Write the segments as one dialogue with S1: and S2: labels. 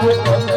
S1: Thank you.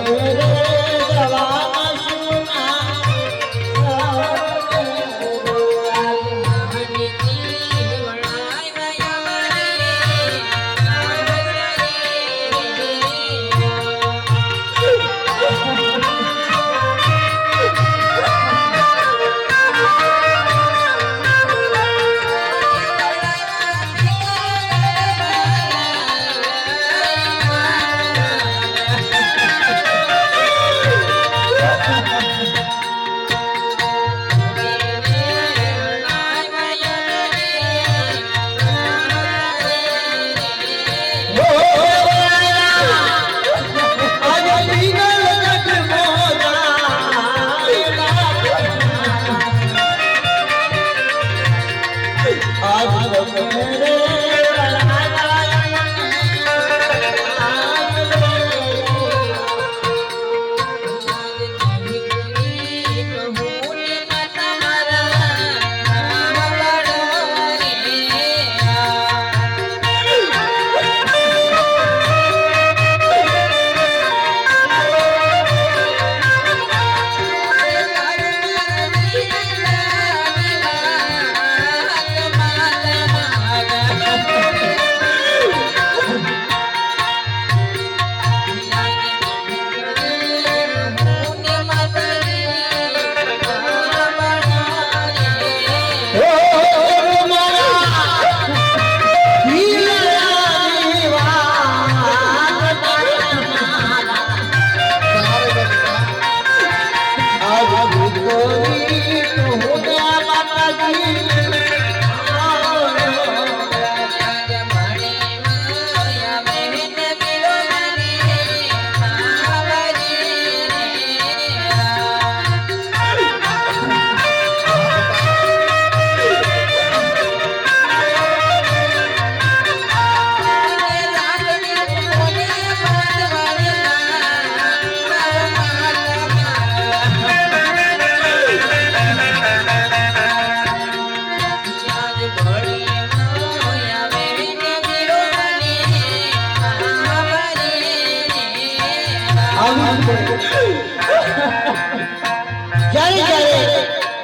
S1: જ્યારે જ્યારે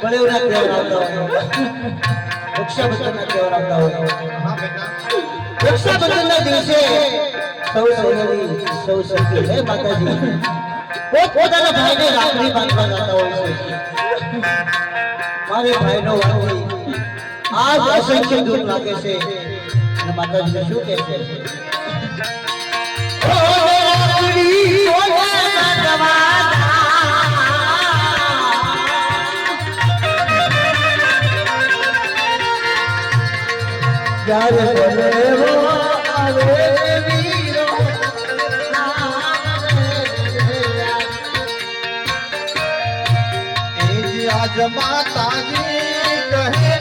S1: બળેવના તહેવાર આવતા હોય રક્ષાબંધનના તહેવાર આવતા હોય રક્ષાબંધનના દિવસે સૌ સૌની સૌ સખી હે માતાજી પોત પોતાના ભાઈને રાખડી બાંધવા જતા હોય છે મારે ભાઈનો વાણી આજ અસંખ્ય દુઃખ લાગે છે અને માતાજી શું કહે છે Oh, ઓ બાંધવા જ્યારે બનેવો આવે વીરો
S2: એ જ આજ માતાજી કહે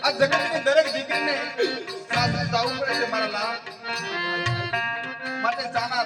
S3: આ જગતની દરેક દીકરીને સાસરે જવું પડે છે મારા લાલ માટે ચાના